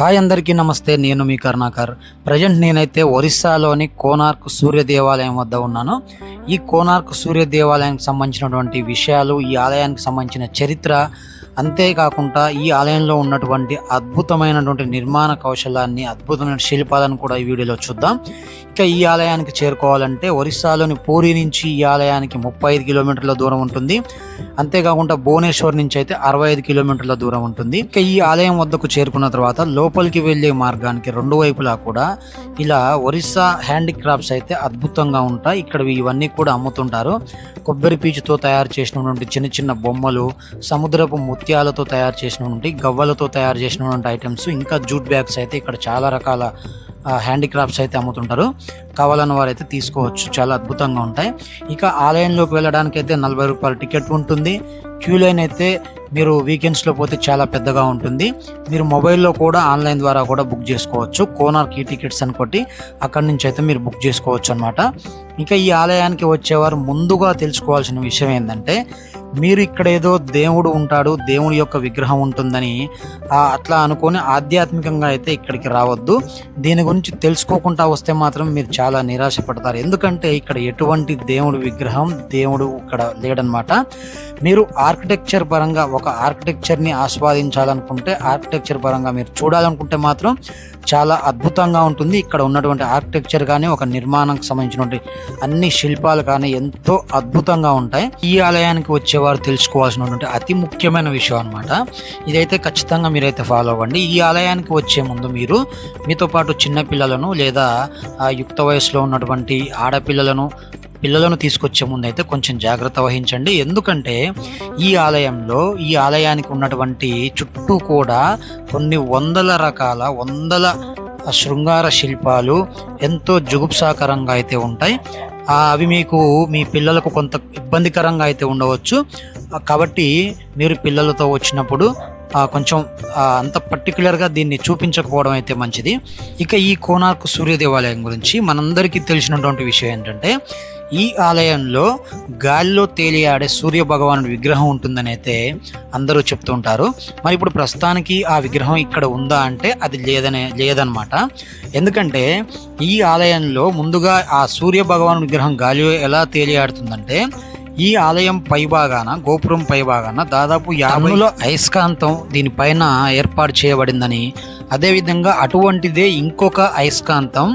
Hi అందరికీ నమస్తే నేను మీ కరుణాకర్. ప్రజెంట్ నేనైతే ఒరిస్సాలోని కోనార్క్ సూర్య దేవాలయం వద్ద ఉన్నాను. ఈ కోనార్క్ సూర్య దేవాలయానికి సంబంధించినటువంటి విషయాలు ఈ ఆలయానికి సంబంధించిన చరిత్ర అంతేకాకుండా ఈ ఆలయంలో ఉన్నటువంటి అద్భుతమైనటువంటి నిర్మాణ కౌశలాన్ని అద్భుతమైన శిల్పాలను కూడా ఈ వీడియోలో చూద్దాం. ఇక ఈ ఆలయానికి చేరుకోవాలంటే ఒరిస్సాలోని పూరి నుంచి ఈ ఆలయానికి ముప్పై ఐదు కిలోమీటర్ల దూరం ఉంటుంది. అంతేకాకుండా భువనేశ్వర్ నుంచి అయితే అరవై ఐదు కిలోమీటర్ల దూరం ఉంటుంది. ఇక ఈ ఆలయం వద్దకు చేరుకున్న తర్వాత లోపలికి వెళ్ళే మార్గానికి రెండు వైపులా కూడా ఇలా ఒరిస్సా హ్యాండిక్రాఫ్ట్స్ అయితే అద్భుతంగా ఉంటాయి. ఇక్కడ ఇవన్నీ కూడా అమ్ముతుంటారు. కొబ్బరి పీచుతో తయారు చేసినటువంటి చిన్న చిన్న బొమ్మలు సముద్రపు ముత్యాలతో తయారు చేసినటువంటి గవ్వలతో తయారు చేసినటువంటి ఐటమ్స్ ఇంకా జూట్ బ్యాగ్స్ అయితే ఇక్కడ చాలా రకాల హ్యాండిక్రాఫ్ట్స్ అయితే అమ్ముతుంటారు. కావాలని వారైతే తీసుకోవచ్చు. చాలా అద్భుతంగా ఉంటాయి. ఇక ఆలయంలోకి వెళ్ళడానికి అయితే నలభై రూపాయల టికెట్ ఉంటుంది. క్యూ లైన్ అయితే మీరు వీకెండ్స్లో పోతే చాలా పెద్దగా ఉంటుంది. మీరు మొబైల్లో కూడా ఆన్లైన్ ద్వారా కూడా బుక్ చేసుకోవచ్చు. కోనార్క్ ఈ టికెట్స్ అనుకోటి అక్కడి నుంచి అయితే మీరు బుక్ చేసుకోవచ్చు అనమాట ఇంకా ఈ ఆలయానికి వచ్చేవారు ముందుగా తెలుసుకోవాల్సిన విషయం ఏంటంటే మీరు ఇక్కడ ఏదో దేవుడు ఉంటాడు దేవుడి యొక్క విగ్రహం ఉంటుందని అట్లా అనుకొని ఆధ్యాత్మికంగా అయితే ఇక్కడికి రావద్దు. దీని గురించి తెలుసుకోకుండా వస్తే మాత్రం మీరు చాలా నిరాశపడతారు. ఎందుకంటే ఇక్కడ ఎటువంటి దేవుడి విగ్రహం దేవుడు ఇక్కడ లేడనమాట. మీరు ఆర్కిటెక్చర్ పరంగా ఒక ఆర్కిటెక్చర్ని ఆస్వాదించాలనుకుంటే ఆర్కిటెక్చర్ పరంగా మీరు చూడాలనుకుంటే మాత్రం చాలా అద్భుతంగా ఉంటుంది. ఇక్కడ ఉన్నటువంటి ఆర్కిటెక్చర్ కానీ ఒక నిర్మాణానికి సంబంధించినటువంటి అన్ని శిల్పాలు కానీ ఎంతో అద్భుతంగా ఉంటాయి. ఈ ఆలయానికి వచ్చే వారు తెలుసుకోవాల్సినటువంటి అతి ముఖ్యమైన విషయం అన్నమాట. ఇదైతే ఖచ్చితంగా మీరైతే ఫాలో అవ్వండి. ఈ ఆలయానికి వచ్చే ముందు మీరు మీతో పాటు చిన్నపిల్లలను లేదా ఆ, యుక్త వయసులో ఉన్నటువంటి ఆడపిల్లలను పిల్లలను తీసుకొచ్చే ముందు అయితే కొంచెం జాగ్రత్త వహించండి. ఎందుకంటే ఈ ఆలయంలో ఈ ఆలయానికి ఉన్నటువంటి చుట్టూ కూడా కొన్ని వందల రకాల వందల శృంగార శిల్పాలు ఎంతో జుగుప్సాకరంగా అయితే ఉంటాయి. అవి మీకు మీ పిల్లలకు కొంత ఇబ్బందికరంగా అయితే ఉండవచ్చు. కాబట్టి మీరు పిల్లలతో వచ్చినప్పుడు కొంచెం అంత పర్టికులర్గా దీన్ని చూపించకపోవడం అయితే మంచిది. ఇక ఈ కోనార్క్ సూర్య దేవాలయం గురించి మనందరికీ తెలిసినటువంటి విషయం ఏంటంటే ఈ ఆలయంలో గాలిలో తేలియాడే సూర్య భగవానుడి విగ్రహం ఉంటుందని అయితే అందరూ చెప్తూ ఉంటారు. మరి ఇప్పుడు ప్రస్తుతానికి ఆ విగ్రహం ఇక్కడ ఉందా అంటే అది లేదనే లేదనమాట ఎందుకంటే ఈ ఆలయంలో ముందుగా ఆ సూర్య భగవాను విగ్రహం గాలిలో ఎలా తేలియాడుతుందంటే ఈ ఆలయం పైభాగాన గోపురం పైభాగాన దాదాపు యాభైలో అయస్కాంతం దీనిపైన ఏర్పాటు చేయబడిందని అదేవిధంగా అటువంటిదే ఇంకొక అయస్కాంతం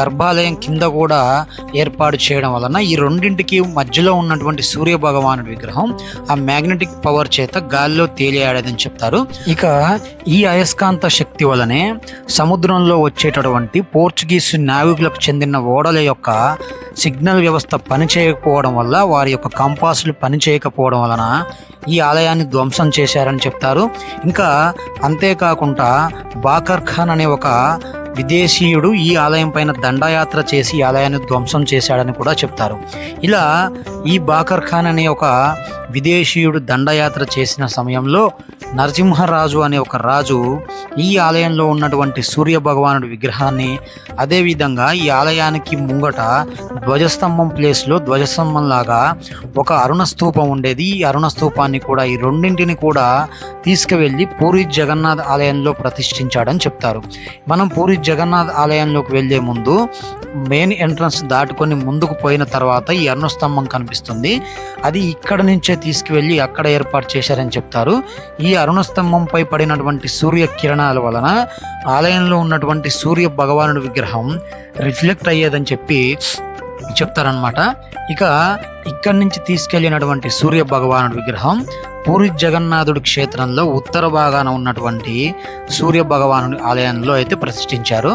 గర్భాలయం కింద కూడా ఏర్పాటు చేయడం వలన ఈ రెండింటికి మధ్యలో ఉన్నటువంటి సూర్య భగవానుడి విగ్రహం ఆ మ్యాగ్నెటిక్ పవర్ చేత గాలిలో తేలియాడదని చెప్తారు. ఇక ఈ అయస్కాంత శక్తి వలనే సముద్రంలో వచ్చేటటువంటి పోర్చుగీస్ నావికులకు చెందిన ఓడల యొక్క సిగ్నల్ వ్యవస్థ పనిచేయకపోవడం వల్ల వారి యొక్క కంపాసులు పనిచేయకపోవడం వలన ఈ ఆలయాన్ని ధ్వంసం చేశారని చెప్తారు. ఇంకా అంతేకాకుండా బాకర్ ఖాన్ అనే ఒక విదేశీయుడు ఈ ఆలయం పైన దండయాత్ర చేసి ఈ ఆలయాన్ని ధ్వంసం చేశాడని కూడా చెప్తారు. ఇలా ఈ బాకర్ ఖాన్ అనే ఒక విదేశీయుడు దండయాత్ర చేసిన సమయంలో నరసింహరాజు అనే ఒక రాజు ఈ ఆలయంలో ఉన్నటువంటి సూర్య భగవానుడి విగ్రహాన్ని అదేవిధంగా ఈ ఆలయానికి ముంగట ధ్వజస్తంభం ప్లేస్లో ధ్వజస్తంభం లాగా ఒక అరుణ స్తూపం ఉండేది. ఈ అరుణ స్తూపాన్ని కూడా ఈ రెండింటిని కూడా తీసుకువెళ్ళి పూరి జగన్నాథ్ ఆలయంలో ప్రతిష్ఠించాడని చెప్తారు. మనం పూరి జగన్నాథ్ ఆలయంలోకి వెళ్ళే ముందు మెయిన్ ఎంట్రన్స్ దాటుకొని ముందుకు పోయిన తర్వాత ఈ అరుణస్తంభం కనిపిస్తుంది. అది ఇక్కడ నుంచే తీసుకువెళ్ళి అక్కడ ఏర్పాటు చేశారని చెప్తారు. ఈ అరుణ స్తంభంపై పడినటువంటి సూర్య కిరణాల వలన ఆలయంలో ఉన్నటువంటి సూర్య భగవానుడి విగ్రహం రిఫ్లెక్ట్ అయ్యేదని చెప్పి చెప్తారనమాట ఇక ఇక్కడి నుంచి తీసుకెళ్ళినటువంటి సూర్య భగవానుడి విగ్రహం పూరి జగన్నాథుడి క్షేత్రంలో ఉత్తర భాగాన ఉన్నటువంటి సూర్య భగవానుడి ఆలయంలో అయితే ప్రతిష్ఠించారు.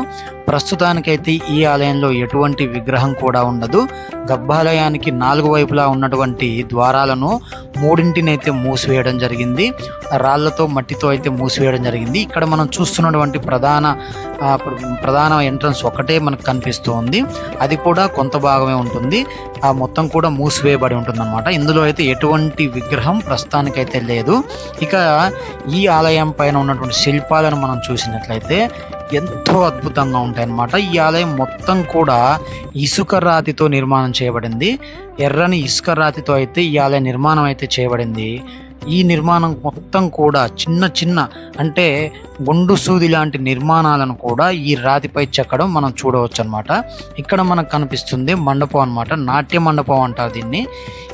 ప్రస్తుతానికైతే ఈ ఆలయంలో ఎటువంటి విగ్రహం కూడా ఉండదు. గర్భాలయానికి నాలుగు వైపులా ఉన్నటువంటి ద్వారాలను మూడింటినైతే మూసివేయడం జరిగింది. రాళ్ళతో మట్టితో అయితే మూసివేయడం జరిగింది. ఇక్కడ మనం చూస్తున్నటువంటి ప్రధాన ప్రధాన ఎంట్రన్స్ ఒకటే మనకు కనిపిస్తూ ఉంది అది కూడా కొంత భాగమే ఉంటుంది. ఆ మొత్తం కూడా మూసివేయబడి ఉంటుందన్నమాట. ఇందులో అయితే ఎటువంటి విగ్రహం ప్రస్తుతానికైతే లేదు. ఇక ఈ ఆలయం పైన ఉన్నటువంటి శిల్పాలను మనం చూసినట్లయితే ఎంతో అద్భుతంగా ఉంటాయి అన్నమాట ఈ ఆలయం మొత్తం కూడా ఇసుక రాతితో నిర్మాణం చేయబడింది. ఎర్రని ఇసుక రాతితో అయితే ఈ ఆలయ నిర్మాణం అయితే చేయబడింది. ఈ నిర్మాణం మొత్తం కూడా చిన్న చిన్న అంటే గుండు సూది లాంటి నిర్మాణాలను కూడా ఈ రాతిపై చెక్కడం మనం చూడవచ్చు అనమాట ఇక్కడ మనకు కనిపిస్తుంది మండపం అన్నమాట. నాట్య మండపం అంటారు దీన్ని.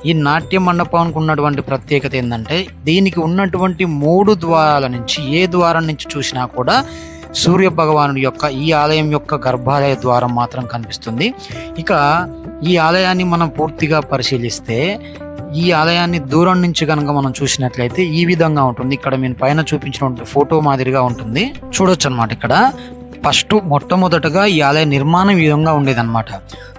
ఈ నాట్య మండపానికి ఉన్నటువంటి ప్రత్యేకత ఏంటంటే దీనికి ఉన్నటువంటి మూడు ద్వారాల నుంచి ఏ ద్వారం నుంచి చూసినా కూడా సూర్య భగవానుడి యొక్క ఈ ఆలయం యొక్క గర్భాలయ ద్వారం మాత్రం కనిపిస్తుంది. ఇక ఈ ఆలయాన్ని మనం పూర్తిగా పరిశీలిస్తే ఈ ఆలయాన్ని దూరం నుంచి కనుక మనం చూసినట్లయితే ఈ విధంగా ఉంటుంది. ఇక్కడ నేను పైన చూపించిన ఫోటో మాదిరిగా ఉంటుంది. చూడొచ్చు అనమాట ఇక్కడ. ఫస్ట్ మొట్టమొదటగా ఈ ఆలయ నిర్మాణం ఈ విధంగా ఉండేదన్నమాట.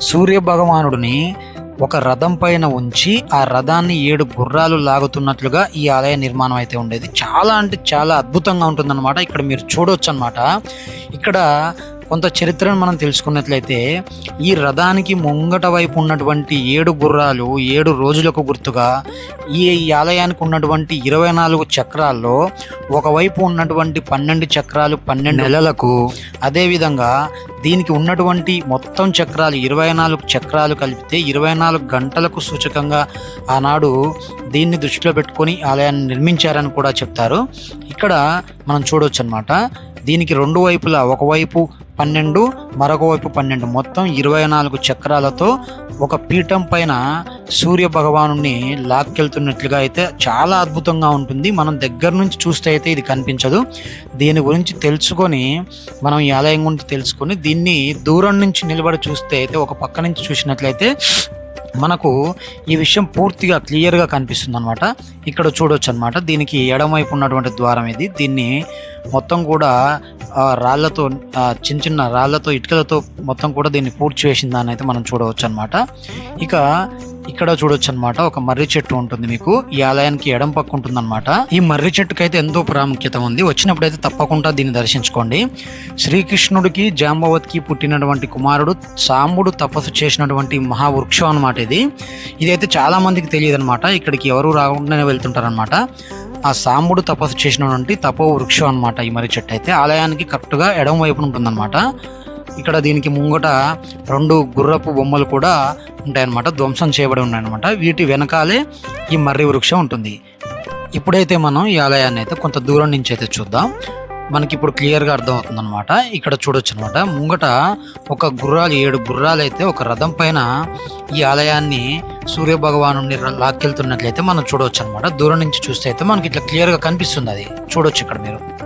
సూర్య భగవానుడిని ఒక రథం పైన ఉంచి ఆ రథాన్ని ఏడు గుర్రాలు లాగుతున్నట్లుగా ఈ ఆలయ నిర్మాణం అయితే ఉండేది. చాలా అంటే చాలా అద్భుతంగా ఉంటుందన్నమాట. ఇక్కడ మీరు చూడొచ్చు అనమాట ఇక్కడ కొంత చరిత్రను మనం తెలుసుకున్నట్లయితే ఈ రథానికి ముంగట వైపు ఉన్నటువంటి ఏడు గుర్రాలు ఏడు రోజులకు గుర్తుగా ఈ ఈ ఆలయానికి ఉన్నటువంటి ఇరవై నాలుగు చక్రాల్లో ఒకవైపు ఉన్నటువంటి పన్నెండు చక్రాలు పన్నెండు నెలలకు అదేవిధంగా దీనికి ఉన్నటువంటి మొత్తం చక్రాలు ఇరవై నాలుగు చక్రాలు కలిపితే ఇరవై నాలుగు గంటలకు సూచకంగా ఆనాడు దీన్ని దృష్టిలో పెట్టుకొని ఆలయాన్ని నిర్మించారని కూడా చెప్తారు. ఇక్కడ మనం చూడవచ్చు అనమాట దీనికి రెండు వైపులా ఒకవైపు పన్నెండు మరొక వైపు పన్నెండు. మొత్తం ఇరవై నాలుగు చక్రాలతో ఒక పీఠం పైన సూర్య భగవాను లాక్కెళ్తున్నట్లుగా అయితే చాలా అద్భుతంగా ఉంటుంది. మనం దగ్గర నుంచి చూస్తే అయితే ఇది కనిపించదు. దీని గురించి తెలుసుకొని మనం ఈ ఆలయం గురించి తెలుసుకొని దీన్ని దూరం నుంచి నిలబడి చూస్తే అయితే ఒక పక్క నుంచి చూసినట్లయితే మనకు ఈ విషయం పూర్తిగా క్లియర్గా కనిపిస్తుంది అనమాట ఇక్కడ చూడొచ్చు అనమాట దీనికి ఎడమవైపు ఉన్నటువంటి ద్వారం ఇది. దీన్ని మొత్తం కూడా రాళ్ళతో రాళ్ళతో చిన్న చిన్న రాళ్ళతో ఇటుకలతో మొత్తం కూడా దీన్ని పూర్తి చేసిన దాన్ని అయితే మనం చూడవచ్చు అనమాట ఇక ఇక్కడ చూడొచ్చు అనమాట ఒక మర్రి చెట్టు ఉంటుంది మీకు. ఈ ఆలయానికి ఎడం పక్క ఉంటుంది అనమాట ఈ మర్రి చెట్టుకి అయితే ఎంతో ప్రాముఖ్యత ఉంది. వచ్చినప్పుడు అయితే తప్పకుండా దీన్ని దర్శించుకోండి. శ్రీకృష్ణుడికి జాంబవతికి పుట్టినటువంటి కుమారుడు సాంబుడు తపస్సు చేసినటువంటి మహావృక్షం అనమాట ఇది. ఇదైతే చాలా మందికి తెలియదు అనమాట ఇక్కడికి ఎవరు రాకుండానే వెళ్తుంటారనమాట ఆ సాంబుడు తపస్సు చేసినటువంటి తపో వృక్షం అనమాట ఈ మర్రి చెట్టు అయితే. ఆలయానికి కరెక్ట్గా ఎడమ వైపున ఉంటుందన్నమాట. ఇక్కడ దీనికి ముంగట రెండు గుర్రపు బొమ్మలు కూడా ఉంటాయన్నమాట. ధ్వంసం చేయబడి ఉన్నాయన్నమాట. వీటి వెనకాలే ఈ మర్రి వృక్షం ఉంటుంది. ఇప్పుడైతే మనం ఈ ఆలయాన్ని అయితే కొంత దూరం నుంచి అయితే చూద్దాం. మనకి ఇప్పుడు క్లియర్గా అర్థమవుతుంది అనమాట ఇక్కడ చూడొచ్చు అనమాట ముంగట ఒక గుర్రాలు ఏడు గుర్రాలు అయితే ఒక రథం పైన ఈ ఆలయాన్ని సూర్య భగవాను లాక్కెళ్తున్నట్లయితే మనం చూడవచ్చు అనమాట దూరం నుంచి చూస్తే అయితే మనకి ఇట్లా క్లియర్గా కనిపిస్తుంది అది చూడొచ్చు ఇక్కడ మీరు.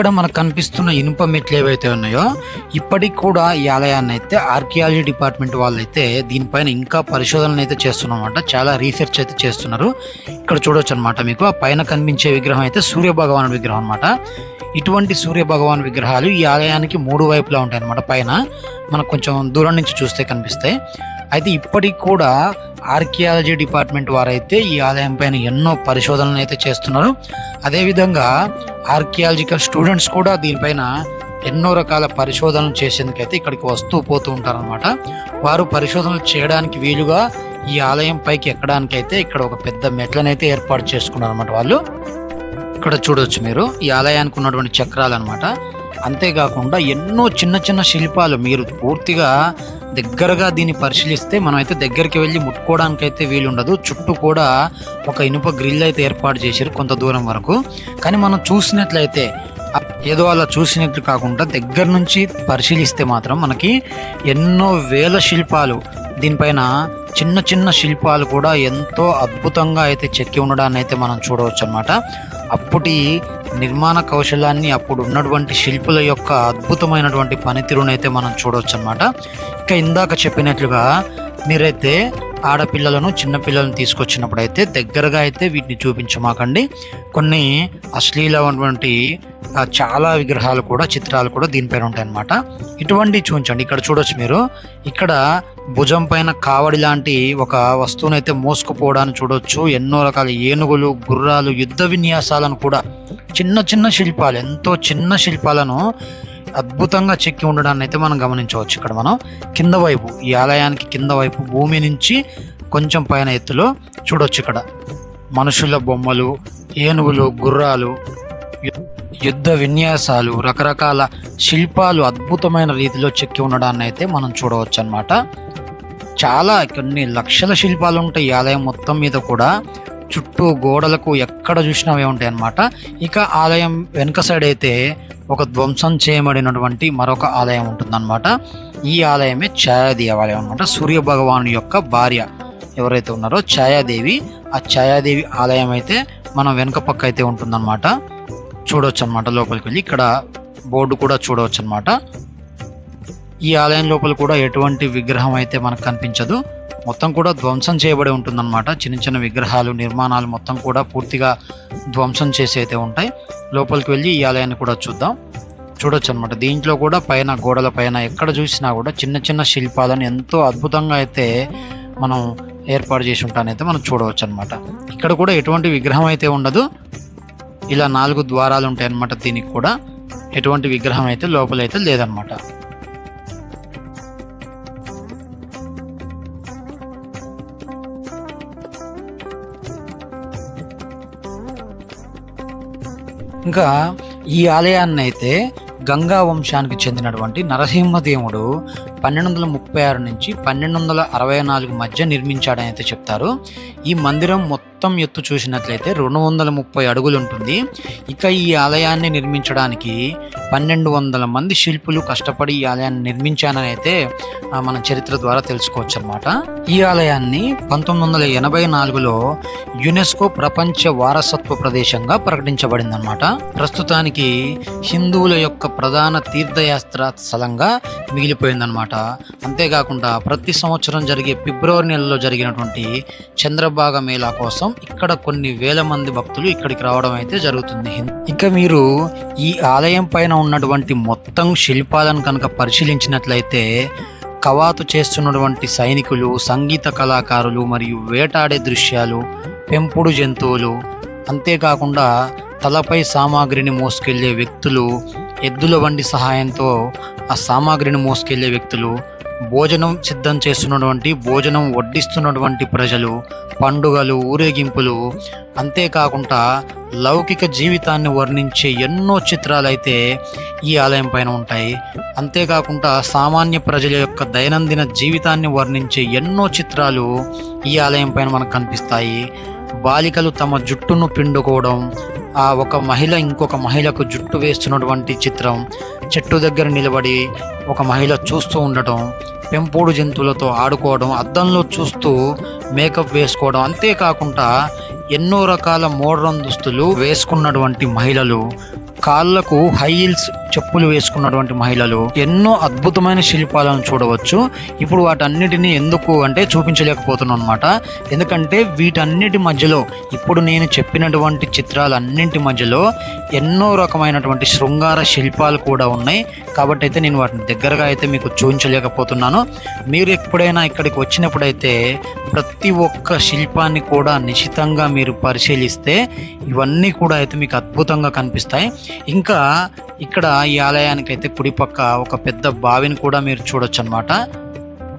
ఇక్కడ మనకు కనిపిస్తున్న ఇనుప మెట్లు ఏవైతే ఉన్నాయో ఇప్పటికి కూడా ఈ ఆలయాన్ని అయితే ఆర్కియాలజీ డిపార్ట్మెంట్ వాళ్ళు అయితే దీనిపైన ఇంకా పరిశోధనలు అయితే చేస్తున్నమాట చాలా రీసెర్చ్ అయితే చేస్తున్నారు. ఇక్కడ చూడొచ్చు అనమాట మీకు. ఆ పైన కనిపించే విగ్రహం అయితే సూర్య భగవాన్ విగ్రహం అనమాట ఇటువంటి సూర్య భగవాన్ విగ్రహాలు ఈ ఆలయానికి మూడు వైపులా ఉంటాయి అనమాట పైన. మనకు కొంచెం దూరం నుంచి చూస్తే కనిపిస్తాయి. అయితే ఇప్పటికి కూడా ఆర్కియాలజీ డిపార్ట్మెంట్ వారైతే ఈ ఆలయం పైన ఎన్నో పరిశోధనలు అయితే చేస్తున్నారు. అదేవిధంగా ఆర్కియాలజికల్ స్టూడెంట్స్ కూడా దీనిపైన ఎన్నో రకాల పరిశోధనలు చేసేందుకైతే ఇక్కడికి వస్తూ పోతూ ఉంటారనమాట వారు పరిశోధనలు చేయడానికి వీలుగా ఈ ఆలయం పైకి ఎక్కడానికి అయితే ఇక్కడ ఒక పెద్ద మెట్లనైతే ఏర్పాటు చేసుకున్నారు అనమాట వాళ్ళు. ఇక్కడ చూడొచ్చు మీరు ఈ ఆలయానికి ఉన్నటువంటి చక్రాలు అనమాట అంతేకాకుండా ఎన్నో చిన్న చిన్న శిల్పాలు మీరు పూర్తిగా దగ్గరగా దీన్ని పరిశీలిస్తే మనం అయితే దగ్గరికి వెళ్ళి ముట్టుకోవడానికి అయితే వీలుండదు. చుట్టూ కూడా ఒక ఇనుప గ్రిల్ అయితే ఏర్పాటు చేశారు కొంత దూరం వరకు. కానీ మనం చూసినట్లయితే ఏదో అలా చూసినట్లు కాకుండా దగ్గర నుంచి పరిశీలిస్తే మాత్రం మనకి ఎన్నో వేల శిల్పాలు దీనిపైన చిన్న చిన్న శిల్పాలు కూడా ఎంతో అద్భుతంగా అయితే చెక్కి ఉండడాన్ని అయితే మనం చూడవచ్చు అనమాట అప్పటి నిర్మాణ కౌశలాన్ని అప్పుడు ఉన్నటువంటి శిల్పుల యొక్క అద్భుతమైనటువంటి పనితీరునైతే మనం చూడవచ్చు అనమాట ఇంకా ఇందాక చెప్పినట్లుగా మీరైతే ఆడపిల్లలను చిన్నపిల్లలను తీసుకొచ్చినప్పుడు అయితే దగ్గరగా అయితే వీటిని చూపించమాకండి. కొన్ని అశ్లీలమైనటువంటి చాలా విగ్రహాలు కూడా చిత్రాలు కూడా దీనిపైన ఉంటాయన్నమాట. ఇటువంటి చూపించండి. ఇక్కడ చూడొచ్చు మీరు. ఇక్కడ భుజం పైన కావడి లాంటి ఒక వస్తువునైతే అయితే మోసుకుపోవడాన్ని చూడొచ్చు. ఎన్నో రకాల ఏనుగులు గుర్రాలు యుద్ధ విన్యాసాలను కూడా చిన్న చిన్న శిల్పాలు ఎంతో చిన్న శిల్పాలను అద్భుతంగా చెక్కి ఉండడాన్ని అయితే మనం గమనించవచ్చు ఇక్కడ మనం. కింద వైపు ఈ ఆలయానికి కింద వైపు భూమి నుంచి కొంచెం పైన ఎత్తులో చూడొచ్చు ఇక్కడ. మనుషుల బొమ్మలు ఏనుగులు గుర్రాలు యుద్ధ విన్యాసాలు రకరకాల శిల్పాలు అద్భుతమైన రీతిలో చెక్కి ఉండడాన్ని అయితే మనం చూడవచ్చు అన్నమాట చాలా కొన్ని లక్షల శిల్పాలు ఉంటాయి ఈ ఆలయం మొత్తం మీద కూడా. చుట్టూ గోడలకు ఎక్కడ చూసినా ఉంటాయి అన్నమాట ఇక ఆలయం వెనుక సైడ్ అయితే ఒక ధ్వంసం చేయబడినటువంటి మరొక ఆలయం ఉంటుందన్నమాట. ఈ ఆలయమే ఛాయాదేవి అనమాట సూర్య భగవాను యొక్క భార్య ఎవరైతే ఉన్నారో ఛాయాదేవి ఆ ఛాయాదేవి ఆలయం అయితే మనం వెనుక పక్క అయితే ఉంటుందన్నమాట. చూడవచ్చు అనమాట లోపలికి వెళ్ళి. ఇక్కడ బోర్డు కూడా చూడవచ్చు అనమాట ఈ ఆలయం లోపల కూడా ఎటువంటి విగ్రహం అయితే మనకు కనిపించదు. మొత్తం కూడా ధ్వంసం చేయబడి ఉంటుందన్నమాట. చిన్న చిన్న విగ్రహాలు నిర్మాణాలు మొత్తం కూడా పూర్తిగా ధ్వంసం చేసి అయితే ఉంటాయి. లోపలికి వెళ్ళి ఈ ఆలయాన్ని కూడా చూద్దాం. చూడొచ్చు అనమాట దీంట్లో కూడా పైన గోడల పైన ఎక్కడ చూసినా కూడా చిన్న చిన్న శిల్పాలను ఎంతో అద్భుతంగా అయితే మనం ఏర్పాటు చేసి ఉంటానైతే మనం చూడవచ్చు అనమాట ఇక్కడ కూడా ఎటువంటి విగ్రహం అయితే ఉండదు. ఇలా నాలుగు ద్వారాలు ఉంటాయి అన్నమాట దీనికి కూడా. ఎటువంటి విగ్రహం అయితే లోపలైతే లేదనమాట ఇంకా ఈ ఆలయాన్ని అయితే గంగా వంశానికి చెందినటువంటి నరసింహదేవుడు పన్నెండు వందల ముప్పై ఆరు నుంచి పన్నెండు వందల అరవై నాలుగు మధ్య నిర్మించాడని అయితే చెప్తారు. ఈ మందిరం మొత్తం ఎత్తు చూసినట్లయితే రెండు వందల ముప్పై అడుగులు ఉంటుంది. ఇక ఈ ఆలయాన్ని నిర్మించడానికి పన్నెండు వందల మంది శిల్పులు కష్టపడి ఈ ఆలయాన్ని నిర్మించానని అయితే మన చరిత్ర ద్వారా తెలుసుకోవచ్చు అనమాట ఈ ఆలయాన్ని పంతొమ్మిది వందల ఎనభై నాలుగులో యునెస్కో ప్రపంచ వారసత్వ ప్రదేశంగా ప్రకటించబడిందనమాట ప్రస్తుతానికి హిందువుల యొక్క ప్రధాన తీర్థయాత్ర స్థలంగా మిగిలిపోయిందనమాట అంతేకాకుండా ప్రతి సంవత్సరం జరిగే ఫిబ్రవరి నెలలో జరిగినటువంటి భాగం మేళా కోసం ఇక్కడ కొన్ని వేల మంది భక్తులు ఇక్కడికి రావడం అయితే జరుగుతుంది. ఇక మీరు ఈ ఆలయం పైన ఉన్నటువంటి మొత్తం శిల్పాలను కనుక పరిశీలించినట్లయితే కవాతు చేస్తున్నటువంటి సైనికులు సంగీత కళాకారులు మరియు వేటాడే దృశ్యాలు పెంపుడు జంతువులు అంతేకాకుండా తలపై సామాగ్రిని మోసుకెళ్ళే వ్యక్తులు ఎద్దుల వంటి సహాయంతో ఆ సామాగ్రిని మోసుకెళ్ళే వ్యక్తులు భోజనం సిద్ధం చేస్తున్నటువంటి భోజనం వడ్డిస్తున్నటువంటి ప్రజలు పండుగలు ఊరేగింపులు అంతేకాకుండా లౌకిక జీవితాన్ని వర్ణించే ఎన్నో చిత్రాలైతే ఈ ఆలయం పైన ఉంటాయి. అంతేకాకుండా సామాన్య ప్రజల యొక్క దైనందిన జీవితాన్ని వర్ణించే ఎన్నో చిత్రాలు ఈ ఆలయం పైన మనకు కనిపిస్తాయి. బాలికలు తమ జుట్టును పిండుకోవడం ఆ ఒక మహిళ ఇంకొక మహిళకు జుట్టు వేస్తున్నటువంటి చిత్రం. చెట్టు దగ్గర నిలబడి ఒక మహిళ చూస్తూ ఉండటం పెంపుడు జంతువులతో ఆడుకోవడం అద్దంలో చూస్తూ మేకప్ వేసుకోవడం అంతేకాకుండా ఎన్నో రకాల మోడ్రన్ దుస్తులు వేసుకున్నటువంటి మహిళలు. కాళ్ళకు హై హీల్స్ చెప్పులు వేసుకున్నటువంటి మహిళలు ఎన్నో అద్భుతమైన శిల్పాలను చూడవచ్చు. ఇప్పుడు వాటన్నిటిని ఎందుకు అంటే చూపించలేకపోతున్నాను అనమాట ఎందుకంటే వీటన్నిటి మధ్యలో ఇప్పుడు నేను చెప్పినటువంటి చిత్రాలన్నింటి మధ్యలో ఎన్నో రకమైనటువంటి శృంగార శిల్పాలు కూడా ఉన్నాయి. కాబట్టి అయితే నేను వాటిని దగ్గరగా అయితే మీకు చూపించలేకపోతున్నాను. మీరు ఎప్పుడైనా ఇక్కడికి వచ్చినప్పుడైతే ప్రతి ఒక్క శిల్పాన్ని కూడా నిశితంగా మీరు పరిశీలిస్తే ఇవన్నీ కూడా అయితే మీకు అద్భుతంగా కనిపిస్తాయి. ఇంకా ఇక్కడ ఈ ఆలయానికి అయితే కుడిపక్క ఒక పెద్ద బావిని కూడా మీరు చూడొచ్చు అనమాట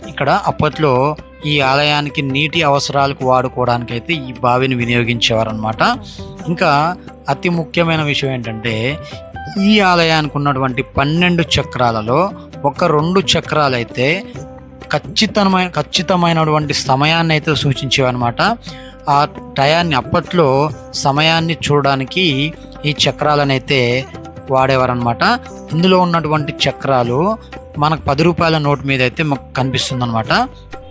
ఇక్కడ అప్పట్లో ఈ ఆలయానికి నీటి అవసరాలకు వాడుకోవడానికి అయితే ఈ బావిని వినియోగించేవారు అనమాట ఇంకా అతి ముఖ్యమైన విషయం ఏంటంటే ఈ ఆలయానికి ఉన్నటువంటి పన్నెండు చక్రాలలో ఒక రెండు చక్రాలు అయితే ఖచ్చితమైన ఖచ్చితమైనటువంటి సమయాన్ని అయితే సూచించేవన్నమాట. ఆ టయాన్ని అప్పట్లో సమయాన్ని చూడడానికి ఈ చక్రాలను వాడేవారు వాడేవారనమాట ఇందులో ఉన్నటువంటి చక్రాలు మనకు పది రూపాయల నోట్ మీద అయితే మాకు కనిపిస్తుంది అనమాట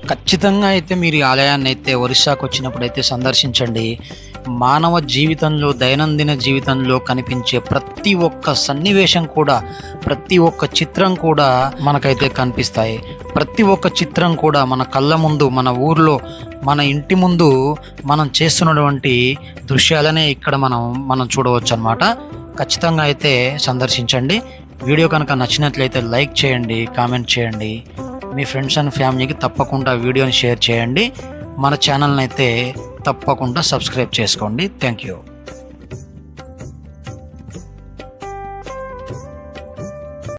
ఖచ్చితంగా అయితే మీరు ఈ ఆలయాన్ని అయితే ఒరిస్సాకు వచ్చినప్పుడు అయితే సందర్శించండి. మానవ జీవితంలో దైనందిన జీవితంలో కనిపించే ప్రతి ఒక్క సన్నివేశం కూడా ప్రతి ఒక్క చిత్రం కూడా మనకైతే కనిపిస్తాయి. ప్రతి ఒక్క చిత్రం కూడా మన కళ్ళ ముందు మన ఊర్లో మన ఇంటి ముందు మనం చేస్తున్నటువంటి దృశ్యాలనే ఇక్కడ మనం మనం చూడవచ్చు అనమాట ఖచ్చితంగా అయితే సందర్శించండి. వీడియో కనుక నచ్చినట్లయితే లైక్ చేయండి కామెంట్ చేయండి. మీ ఫ్రెండ్స్ అండ్ ఫ్యామిలీకి తప్పకుండా వీడియోని షేర్ చేయండి. మన ఛానల్ని అయితే తప్పకుండా సబ్స్క్రైబ్ చేసుకోండి. Thank you.